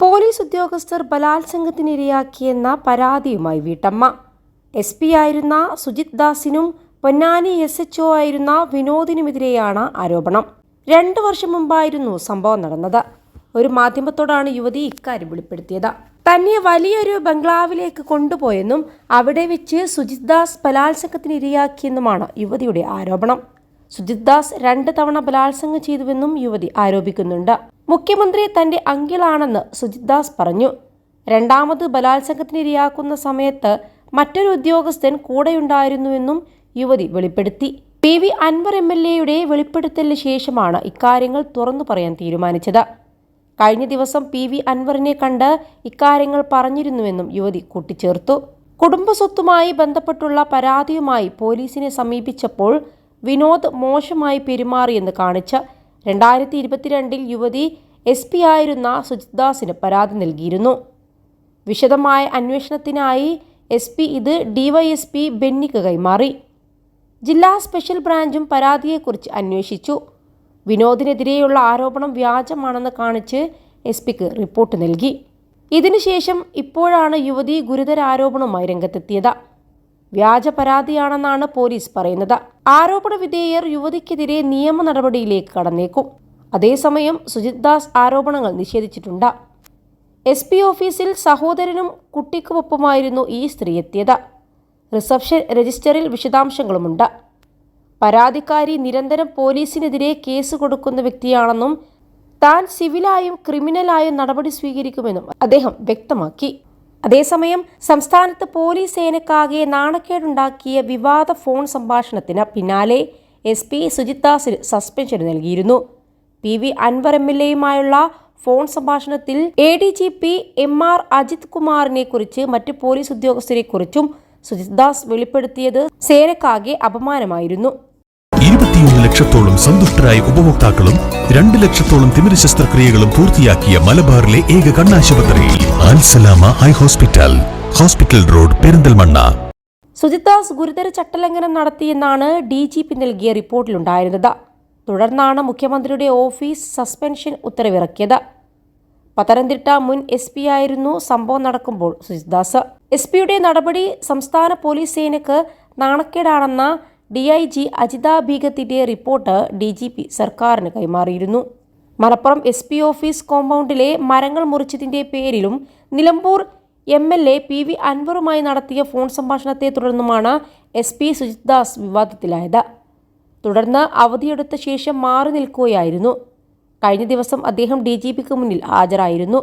Police ഉദ്യോഗസ്ഥർ ബലാത്സംഗത്തിനിരയാക്കിയെന്ന പരാതിയുമായി വീട്ടമ്മ. എസ് പി ആയിരുന്ന സുജിത് ദാസിനും പൊന്നാനി എസ് എച്ച് ഒ ആയിരുന്ന വിനോദിനുമെതിരെയാണ് ആരോപണം. രണ്ടു വർഷം മുമ്പായിരുന്നു സംഭവം നടന്നത്. ഒരു മാധ്യമത്തോടാണ് യുവതി ഇക്കാര്യം വെളിപ്പെടുത്തിയത്. തന്നെ വലിയൊരു ബംഗ്ലാവിലേക്ക് കൊണ്ടുപോയെന്നും അവിടെ വെച്ച് സുജിത് ദാസ് ബലാത്സംഗത്തിനിരയാക്കിയെന്നുമാണ് യുവതിയുടെ ആരോപണം. സുജിത് ദാസ് രണ്ട് തവണ ബലാത്സംഗം ചെയ്തുവെന്നും യുവതി ആരോപിക്കുന്നുണ്ട്. മുഖ്യമന്ത്രി തന്റെ അങ്കിളാണെന്ന് സുജിത് ദാസ് പറഞ്ഞു. രണ്ടാമത് ബലാത്സംഗത്തിനിരയാക്കുന്ന സമയത്ത് മറ്റൊരു ഉദ്യോഗസ്ഥൻ കൂടെയുണ്ടായിരുന്നുവെന്നും യുവതി വെളിപ്പെടുത്തി. P V Anvar M L എയുടെ വെളിപ്പെടുത്തലിന് ശേഷമാണ് ഇക്കാര്യങ്ങൾ തുറന്നു പറയാൻ തീരുമാനിച്ചത്. കഴിഞ്ഞ ദിവസം പി വി അൻവറിനെ കണ്ട് ഇക്കാര്യങ്ങൾ പറഞ്ഞിരുന്നുവെന്നും യുവതി കൂട്ടിച്ചേർത്തു. കുടുംബസ്വത്തുമായി ബന്ധപ്പെട്ടുള്ള പരാതിയുമായി പോലീസിനെ സമീപിച്ചപ്പോൾ വിനോദ് മോശമായി പെരുമാറിയെന്ന് കാണിച്ച് രണ്ടായിരത്തി ഇരുപത്തിരണ്ടിൽ യുവതി എസ് പി ആയിരുന്ന സുജിത്ദാസിന് പരാതി നൽകിയിരുന്നു. വിശദമായ അന്വേഷണത്തിനായി എസ് പി ഇത് ഡിവൈഎസ്പി ബെന്നിക്ക് കൈമാറി. ജില്ലാ സ്പെഷ്യൽ ബ്രാഞ്ചും പരാതിയെക്കുറിച്ച് അന്വേഷിച്ചു. വിനോദിനെതിരെയുള്ള ആരോപണം വ്യാജമാണെന്ന് കാണിച്ച് എസ് പിക്ക് റിപ്പോർട്ട് നൽകി. ഇതിനുശേഷം ഇപ്പോഴാണ് യുവതി ഗുരുതര ആരോപണവുമായി രംഗത്തെത്തിയത്. വ്യാജ പരാതിയാണെന്നാണ് പോലീസ് പറയുന്നത്. ആരോപണ വിധേയർ യുവതിക്കെതിരെ നിയമ നടപടിയിലേക്ക് കടന്നേക്കും. അതേസമയം സുജിത് ദാസ് ആരോപണങ്ങൾ നിഷേധിച്ചിട്ടുണ്ട്. എസ് പി ഓഫീസിൽ സഹോദരനും കുട്ടിക്കുമൊപ്പമായിരുന്നു ഈ സ്ത്രീ എത്തിയത്. റിസപ്ഷൻ രജിസ്റ്ററിൽ വിശദാംശങ്ങളുമുണ്ട്. പരാതിക്കാരി നിരന്തരം പോലീസിനെതിരെ കേസ് കൊടുക്കുന്ന വ്യക്തിയാണെന്നും താൻ സിവിലായും ക്രിമിനലായും നടപടി സ്വീകരിക്കുമെന്നും അദ്ദേഹം വ്യക്തമാക്കി. അതേസമയം സംസ്ഥാനത്ത് പോലീസ് സേനക്കാകെ നാണക്കേടുണ്ടാക്കിയ വിവാദ ഫോൺ സംഭാഷണത്തിന് പിന്നാലെ എസ് പി സുജിത്താസിന് സസ്പെൻഷൻ നൽകിയിരുന്നു. P V Anvar M L എയുമായുള്ള phone സംഭാഷണത്തിൽ A D G P M R Ajith കുമാറിനെ കുറിച്ച് മറ്റ് പോലീസ് ഉദ്യോഗസ്ഥരെ കുറിച്ചും സുജിത് ദാസ് വെളിപ്പെടുത്തിയത് സേനക്കാകെ അപമാനമായിരുന്നു. ലക്ഷത്തോളം സന്തുഷ്ടരായ ഉപഭോക്താക്കളും രണ്ട് ലക്ഷത്തോളം തിമിര ശസ്ത്രക്രിയകളും പൂർത്തിയാക്കിയ മലബാറിലെ ഏക കണ്ണാശുപത്രി. Al Salama high hospital. Hospital road Perinthalmanna. Sujith Das ഗുരുതര ചട്ടലംഘനം നടത്തിയെന്നാണ് ഡി ജി പി നൽകിയ റിപ്പോർട്ടിലുണ്ടായിരുന്നത്. തുടർന്നാണ് മുഖ്യമന്ത്രിയുടെ ഓഫീസ് സസ്പെൻഷൻ ഉത്തരവിറക്കിയത്. പത്തനംതിട്ട മുൻ എസ് പി ആയിരുന്നു സംഭവം നടക്കുമ്പോൾ സുജിത് ദാസ്. എസ് പിയുടെ നടപടി സംസ്ഥാന പോലീസ് സേനയ്ക്ക് നാണക്കേടാണെന്ന ഡി ഐ ജി അജിത ബീഗത്തിന്റെ റിപ്പോർട്ട് ഡി ജി പി സർക്കാരിന് കൈമാറിയിരുന്നു. മലപ്പുറം എസ് പി ഓഫീസ് കോമ്പൗണ്ടിലെ മരങ്ങൾ മുറിച്ചതിന്റെ പേരിലും Nilambur M L A P V അൻവറുമായി നടത്തിയ ഫോൺ സംഭാഷണത്തെ തുടർന്നുമാണ് എസ് പി സുജിത് ദാസ് വിവാദത്തിലായത്. തുടർന്ന് അവധിയെടുത്ത ശേഷം മാറി നിൽക്കുകയായിരുന്നു. കഴിഞ്ഞ ദിവസം അദ്ദേഹം ഡി ജി പിക്ക് മുന്നിൽ ഹാജരായിരുന്നു.